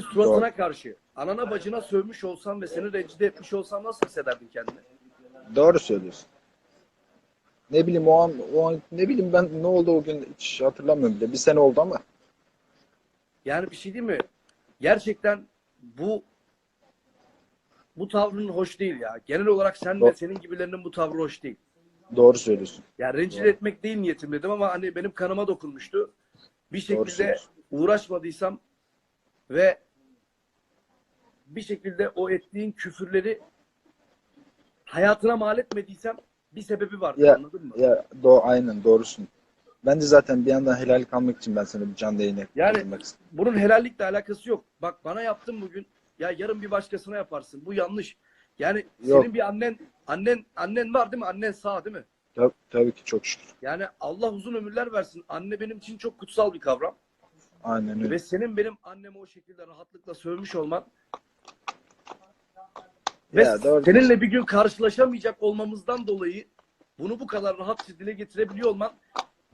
senin suratına karşı anana bacına sövmüş olsam ve seni rencide etmiş olsam nasıl hissederdin kendini? Doğru söylüyorsun. Ne bileyim o an, o an ne bileyim ben ne oldu o gün hiç hatırlamıyorum bile. Bir sene oldu ama. Yani bir şey değil mi? Gerçekten bu bu tavrın hoş değil ya. Genel olarak sen ve Doğru. senin gibilerinin bu tavrı hoş değil. Doğru söylüyorsun. Yani rencide etmek değil niyetim dedim ama hani benim kanıma dokunmuştu. Bir şekilde uğraşmadıysam ve bir şekilde o ettiğin küfürleri hayatına mal etmediysem bir sebebi var. Ya- Anladın mı? Ya do aynen doğrusun. Ben de zaten bir yandan helallik almak için ben sana bir canlı yayına Yani- istedim. Bunun helallikle alakası yok. Bak bana yaptın bugün. Ya yarın bir başkasına yaparsın. Bu yanlış. Yani Yok. senin bir annen annen annen var değil mi? Annen sağ değil mi? Tabii, tabii ki çok şükür. Yani Allah uzun ömürler versin. Anne benim için çok kutsal bir kavram. Aynen öyle. Ve senin benim anneme o şekilde rahatlıkla sövmüş olman ve Ya, doğru seninle bir gün karşılaşamayacak olmamızdan dolayı bunu bu kadar rahatça dile getirebiliyor olman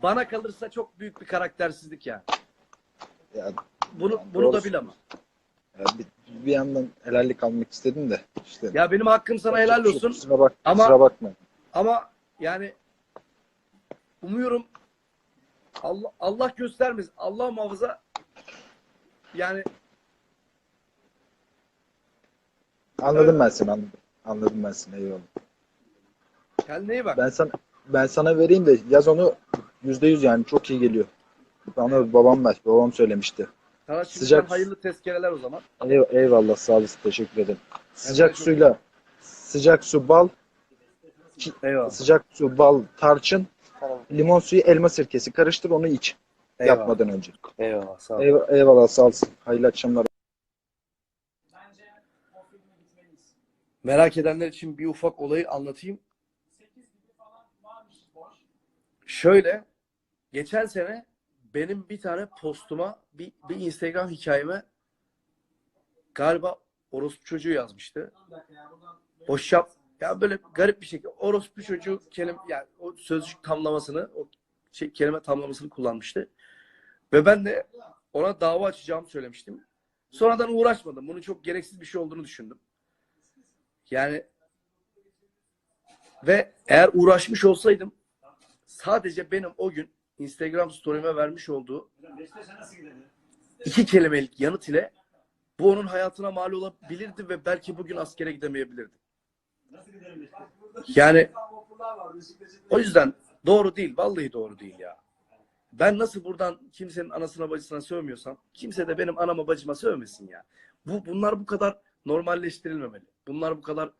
bana kalırsa çok büyük bir karaktersizlik yani. Ya, Bunu Yani bunu da bil ama. ya bir, bir yandan helallik almak istedim de işte. Ya benim hakkım sana helal olsun. Kusura, bak, Ama- kusura bakma. Ama yani umuyorum Allah Allah göstermesin. Allah muhafaza yani Anladım ben seni anladım. Anladım ben seni eyvallah. kendine iyi bak. Ben sana ben sana vereyim de yaz onu yüzde yüz yani çok iyi geliyor. Bana babam ver. Babam söylemişti. Sana şimdiden sıcak- hayırlı tezkereler o zaman. Ey- eyvallah sağ olasın. Teşekkür ederim. Sıcak çok- suyla sıcak su bal, Eyvallah. sıcak su bal, tarçın, limon suyu, elma sirkesi karıştır onu iç. Eyvallah. Yatmadan önce. Eyvallah. Sağ ol. Eyvallah, eyvallah sağ olasın. Hayırlı akşamlar. Merak edenler için bir ufak olayı anlatayım. 8 gibi falan varmış boş. Şöyle geçen sene benim bir tane postuma bir, bir Instagram hikayeme galiba orospu çocuğu yazmıştı. Boş yap. Ya böyle garip bir şekilde orospu çocuğu kelime yani o sözcük tamlamasını o şey, kelime tamlamasını kullanmıştı. Ve ben de ona dava açacağımı söylemiştim. Sonradan uğraşmadım. Bunun çok gereksiz bir şey olduğunu düşündüm. Yani ve eğer uğraşmış olsaydım sadece benim o gün Instagram story'ime vermiş olduğu iki kelimelik yanıt ile bu onun hayatına mal olabilirdi ve belki bugün askere gidemeyebilirdi. Yani o yüzden doğru değil. Vallahi doğru değil ya. Ben nasıl buradan kimsenin anasına bacısına sövmüyorsam kimse de benim anama bacıma sövmesin ya. Bu bunlar bu kadar normalleştirilmemeli. Bunlar bu kadar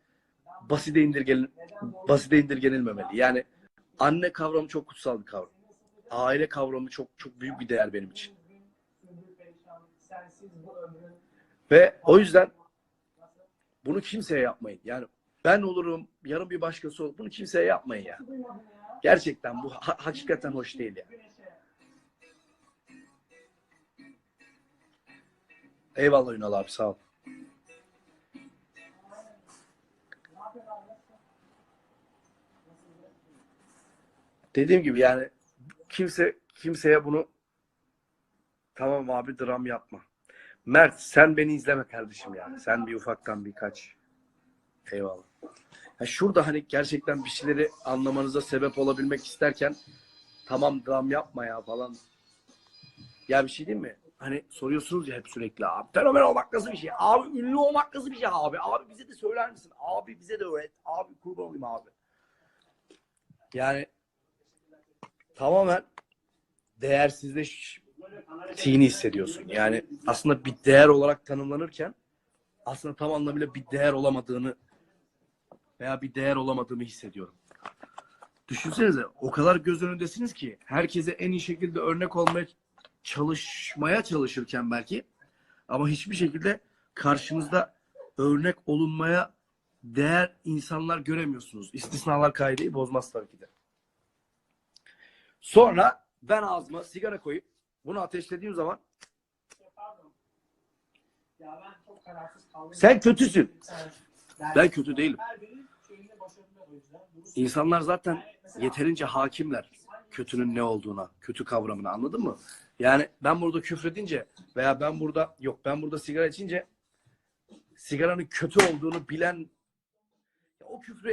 basite indirgen basite indirgenilmemeli. Yani anne kavramı çok kutsal bir kavram. Aile kavramı çok çok büyük bir değer benim için. Ve o yüzden bunu kimseye yapmayın. Yani ben olurum, yarın bir başkası olur. Bunu kimseye yapmayın ya. Gerçekten bu ha- hakikaten hoş değil ya. Eyvallah Ünal abi sağ ol. Dediğim gibi yani kimse kimseye bunu tamam abi dram yapma. Mert sen beni izleme kardeşim yani. Sen bir ufaktan birkaç. Eyvallah. Ya şurada hani gerçekten bir şeyleri anlamanıza sebep olabilmek isterken tamam dram yapma ya falan. Ya bir şey değil mi? Hani soruyorsunuz ya hep sürekli abi fenomen olmak nasıl bir şey? Abi ünlü olmak nasıl bir şey abi? Abi bize de söyler misin? Abi bize de öğret. Abi kurban olayım abi. Yani tamamen değersizleştiğini hissediyorsun. Yani aslında bir değer olarak tanımlanırken aslında tam anlamıyla bir değer olamadığını veya bir değer olamadığımı hissediyorum. Düşünsenize o kadar göz önündesiniz ki herkese en iyi şekilde örnek olmaya çalışmaya çalışırken belki ama hiçbir şekilde karşınızda örnek olunmaya değer insanlar göremiyorsunuz. İstisnalar kaideyi bozmaz tabii ki de. Sonra ben ağzıma sigara koyup bunu ateşlediğim zaman. Ya ben sen kötüsün. Ben kötü değilim. İnsanlar zaten yeterince hakimler kötünün ne olduğuna, kötü kavramını anladın mı? Yani ben burada küfredince veya ben burada yok ben burada sigara içince sigaranın kötü olduğunu bilen o küfrü